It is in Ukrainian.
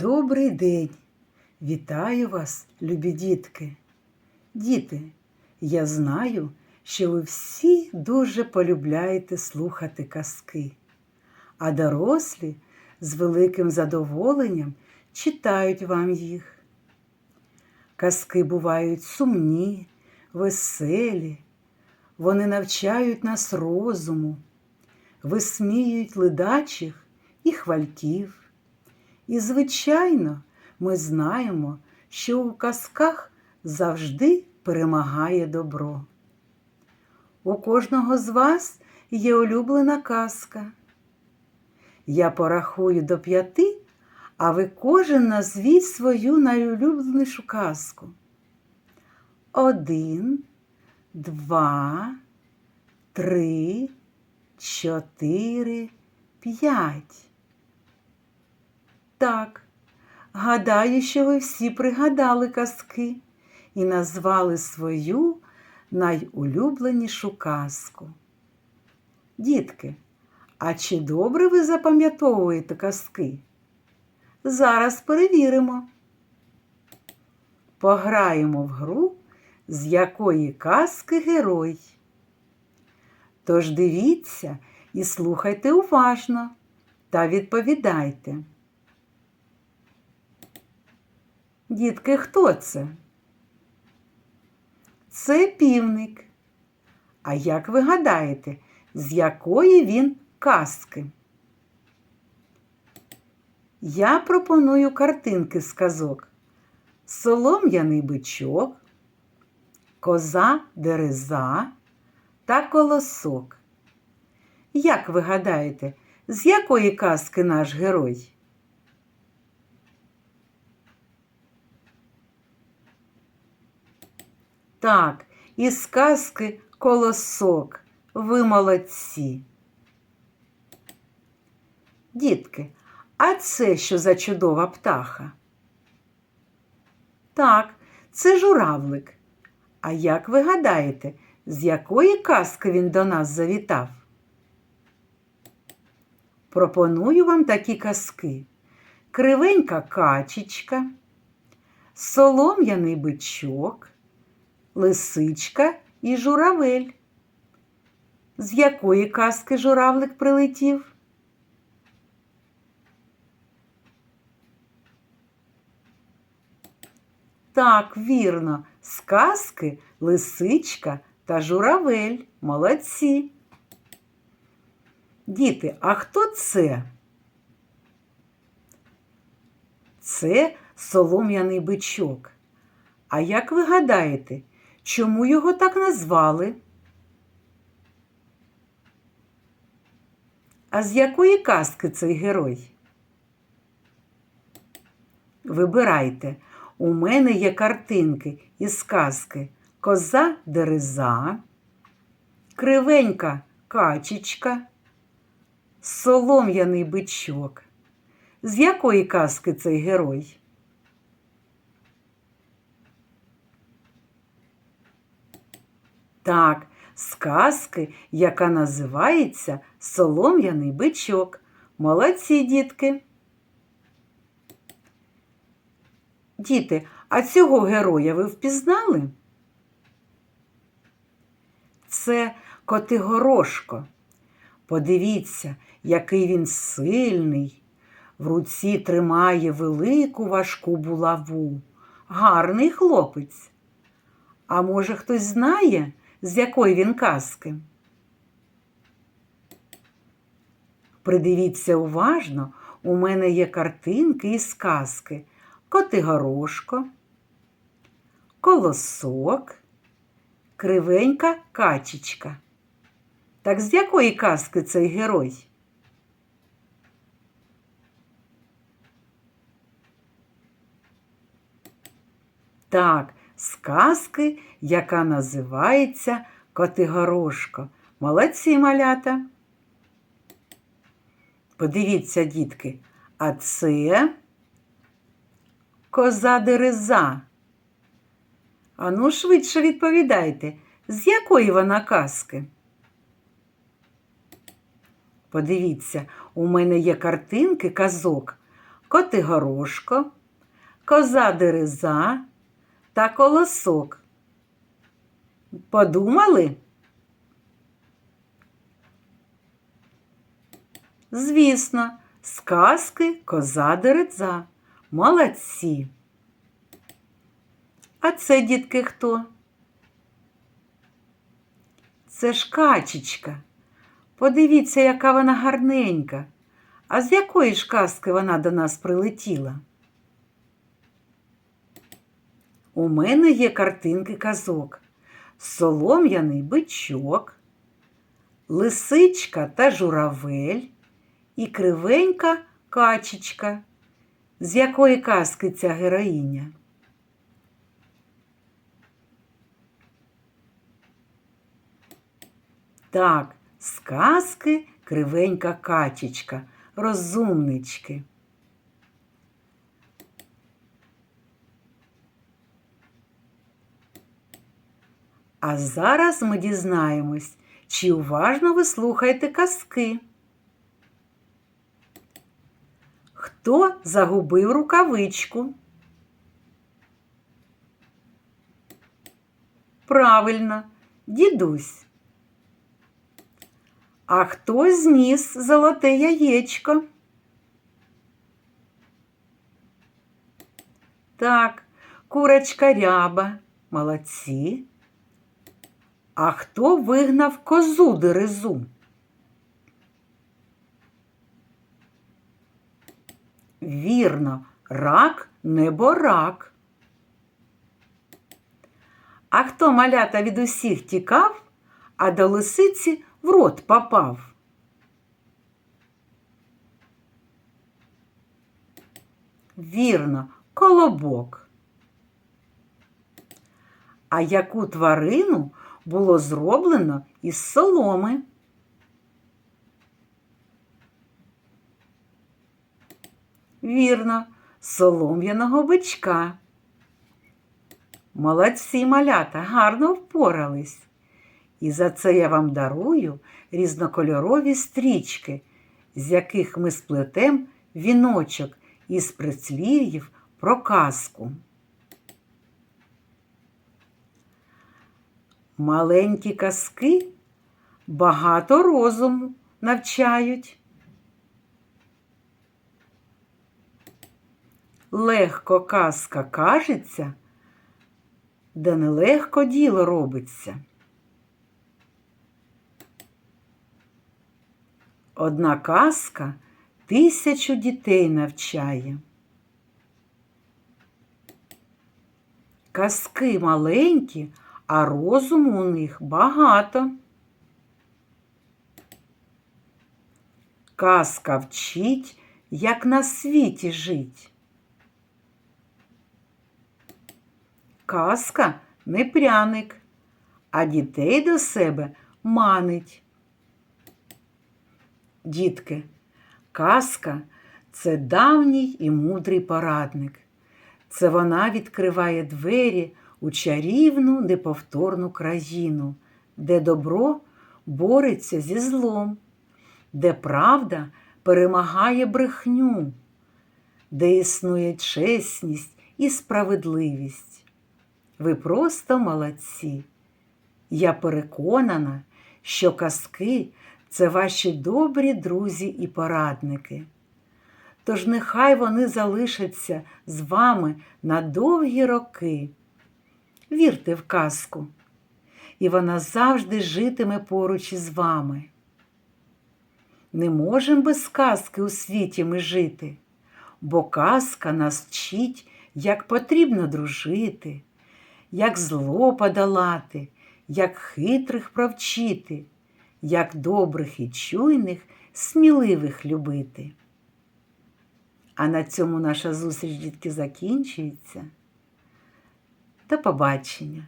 Добрий день! Вітаю вас, любі дітки. Діти, я знаю, що ви всі дуже полюбляєте слухати казки, а дорослі з великим задоволенням читають вам їх. Казки бувають сумні, веселі, вони навчають нас розуму, висміюють ледачих і хвальків. І, звичайно, ми знаємо, що у казках завжди перемагає добро. У кожного з вас є улюблена казка. Я порахую до п'яти, а ви кожен назвіть свою найулюбленішу казку. Один, два, три, чотири, п'ять. Так, гадаю, що ви всі пригадали казки і назвали свою найулюбленішу казку. Дітки, а чи добре ви запам'ятовуєте казки? Зараз перевіримо. Пограємо в гру, з якої казки герой. Тож дивіться і слухайте уважно та відповідайте. Дітки, хто це? Це півник. А як ви гадаєте, з якої він казки? Я пропоную картинки з казок. Солом'яний бичок, коза дереза та колосок. Як ви гадаєте, з якої казки наш герой? Так, із казки колосок. Ви молодці. Дітки, а це що за чудова птаха? Так, це журавлик. А як ви гадаєте, з якої казки він до нас завітав? Пропоную вам такі казки. Кривенька качечка, солом'яний бичок, лисичка і журавель. З якої казки журавлик прилетів? Так, вірно, з казки лисичка та журавель. Молодці. Діти, а хто це? Це солом'яний бичок. А як ви гадаєте, чому його так назвали? А з якої казки цей герой? Вибирайте. У мене є картинки із казки Коза дереза, Кривенька качечка, Солом'яний бичок. З якої казки цей герой? Так, з казки, яка називається Солом'яний бичок. Молодці, дітки. Діти, а цього героя ви впізнали? Це Котигорошко. Подивіться, який він сильний. В руці тримає велику важку булаву. Гарний хлопець. А може, хтось знає, з якої він казки? Придивіться уважно, у мене є картинки із казки. Котигорошко, колосок, кривенька качечка. Так з якої казки цей герой? Так, з казки, яка називається Котигорошко. Молодці малята. Подивіться, дітки, а це коза дереза. Ану, швидше відповідайте, з якої вона казки? Подивіться, у мене є картинки казок Котигорошко, коза дереза та колосок. Подумали? Звісно, сказки коза дереза. Молодці. А це, дітки, хто? Це ж качечка. Подивіться, яка вона гарненька. А з якої ж казки вона до нас прилетіла? У мене є картинки казок. Солом'яний бичок, лисичка та журавель і кривенька качечка. З якої казки ця героїня? Так, сказки кривенька качечка, розумнички. А зараз ми дізнаємось, чи уважно ви слухаєте казки. Хто загубив рукавичку? Правильно, дідусь. А хто зніс золоте яєчко? Так, курочка ряба. Молодці. А хто вигнав козу дерезу? Вірно, рак неборак. А хто малята від усіх тікав, а до лисиці в рот попав? Вірно, колобок. А яку тварину було зроблено із соломи? Вірно, солом'яного бичка. Молодці малята, гарно впорались. І за це я вам дарую різнокольорові стрічки, з яких ми сплетем віночок із прислів'їв про казку. Маленькі казки багато розуму навчають. Легко казка кажеться, де нелегко діло робиться. Одна казка тисячу дітей навчає. Казки маленькі, а розуму у них багато. Казка вчить, як на світі жить. Казка не пряник, а дітей до себе манить. Дітки, казка це давній і мудрий порадник. Це вона відкриває двері у чарівну неповторну країну, де добро бореться зі злом, де правда перемагає брехню, де існує чесність і справедливість. Ви просто молодці. Я переконана, що казки це ваші добрі друзі і порадники. Тож нехай вони залишаться з вами на довгі роки. Вірте в казку, і вона завжди житиме поруч із вами. Не можемо без казки у світі ми жити, бо казка нас вчить, як потрібно дружити, як зло подолати, як хитрих провчити, як добрих і чуйних, сміливих любити. А на цьому наша зустріч, дітки, закінчується. До побачення!